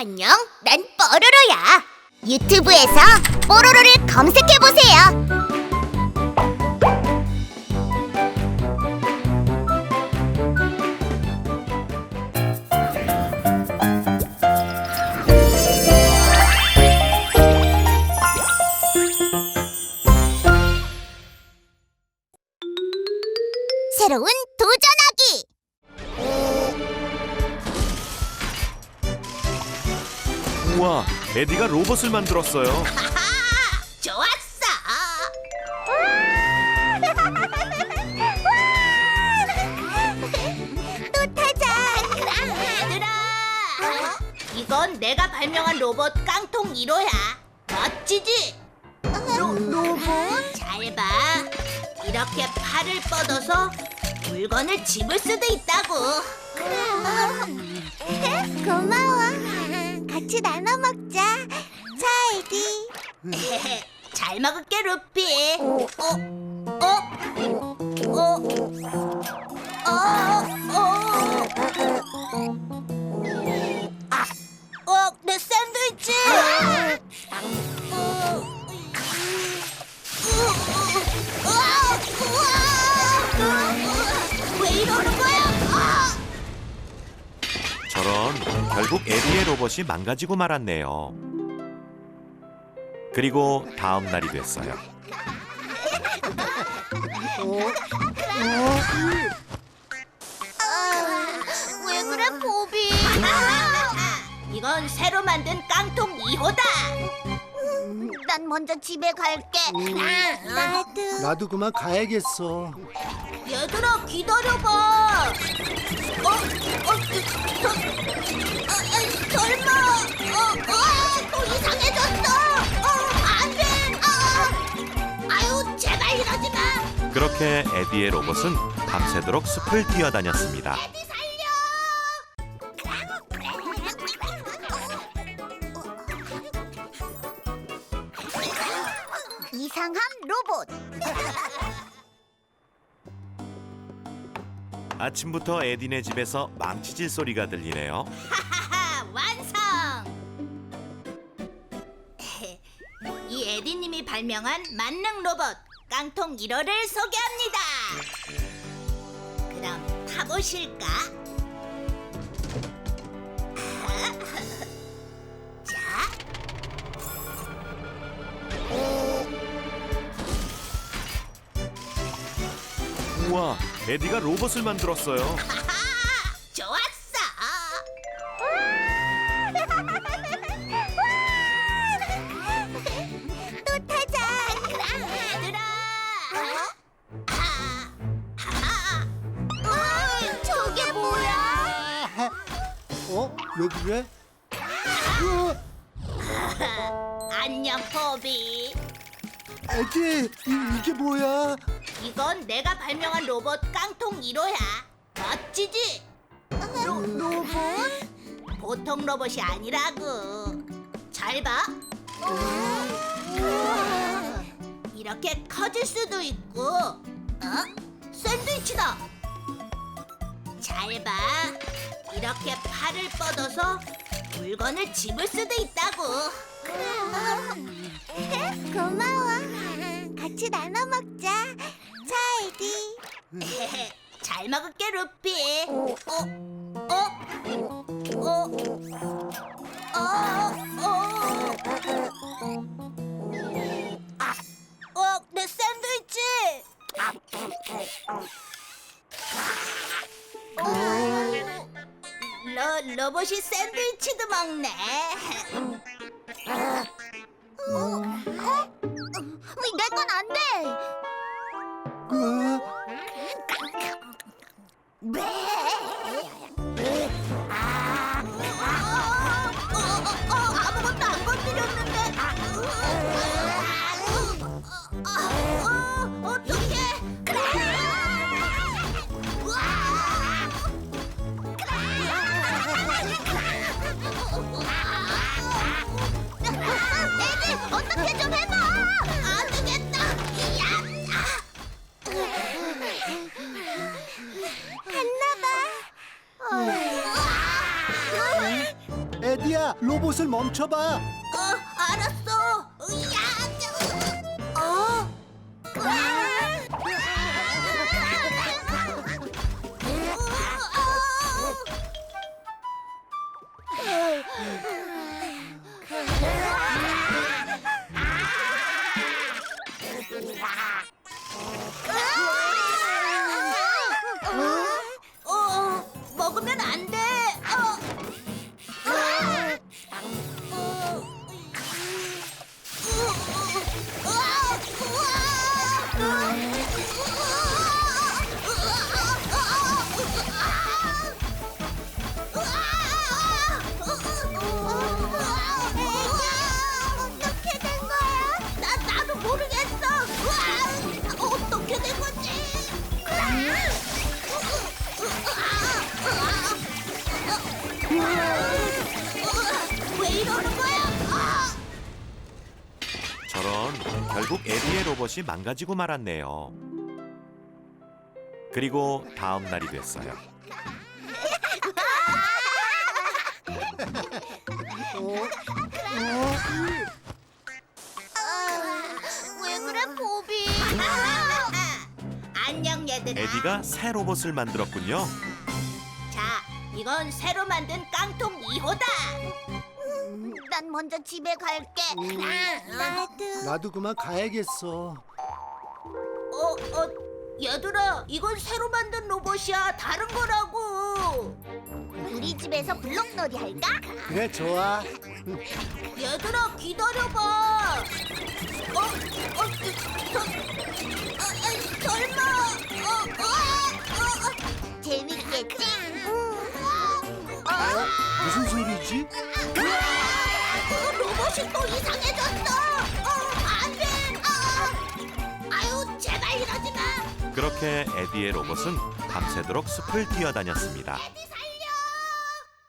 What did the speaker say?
안녕, 난 뽀로로야. 유튜브에서 뽀로로를 검색해 보세요. 우와, 에디가 로봇을 만들었어요. 좋았어. 또 타자. 얘들아. 이건 내가 발명한 로봇 깡통 1호야. 멋지지? 로, 로봇? 잘 봐. 이렇게 팔을 뻗어서 물건을 집을 수도 있다고. 고마워. 같이 나눠 먹자. 자, 에디. 잘 먹을게, 루피. 어? 어? 어? 결국 에디의 로봇이 망가지고 말았네요. 그리고 다음 날이 됐어요. 왜 그래, 보비? 이건 새로 만든 깡통 2호다. 난 먼저 집에 갈게. 나도. 나도 그만 가야겠어. 얘들아 기다려봐. 어? 어? 저, 아, 아, 설마? 어? 어? 또 이상해졌어. 어? 안 돼. 아, 아유 제발 이러지 마. 그렇게 에디의 로봇은 밤새도록 숲을 뛰어다녔습니다. 에디 살려. 이상한 로봇. 아침부터 에디네 집에서 망치질 소리가 들리네요. 하하 완성! 이 에디님이 발명한 만능 로봇 깡통 1호를 소개합니다. 그럼 타보실까? 자, 우와, 에디가 로봇을 만들었어요. 하하, 좋았어. 또 타자. 얘들아. 저게 뭐야? 어? 왜 그래? 안녕, 포비. 에디, 이, 이게 뭐야? 이건 내가 발명한 로봇 깡통 1호야. 멋지지? 로, 로봇? 보통 로봇이 아니라고. 잘 봐. 이렇게 커질 수도 있고. 어? 샌드위치다. 잘 봐. 이렇게 팔을 뻗어서 물건을 집을 수도 있다고. 고마워. 같이 나눠 먹자. 자, 에디. 잘 먹을게, 루피. 어? 어? 어? 어? 어? 아, 어, 내 샌드위치. 러, 로봇이 샌드위치도 먹네. 로봇을 멈춰봐. 어, 알았어. 으야, 저, 어. 어, 먹으면 안 돼. 어떻게 된 거지? 왜 이러는 거야? 아! 저런 결국 에디의 로봇이 망가지고 말았네요. 그리고 다음 날이 됐어요. 왜 얘들아. 에디가 새 로봇을 만들었군요. 자, 이건 새로 만든 깡통 2호다. 난 먼저 집에 갈게. 나도. 나도 그만 가야겠어. 어, 어, 얘들아, 이건 새로 만든 로봇이야. 다른 거라고. 우리 집에서 블록놀이 할까? 그래 좋아. 얘들아, 기다려봐. 어, 어, 저, 어, 어, 설마. 소리지? 어, 로봇이 또 이상해졌어. 어, 안 돼. 어. 아유, 제발 이러지 마. 그렇게 에디의 로봇은 밤새도록 숲을 뛰어다녔습니다. 에디 살려.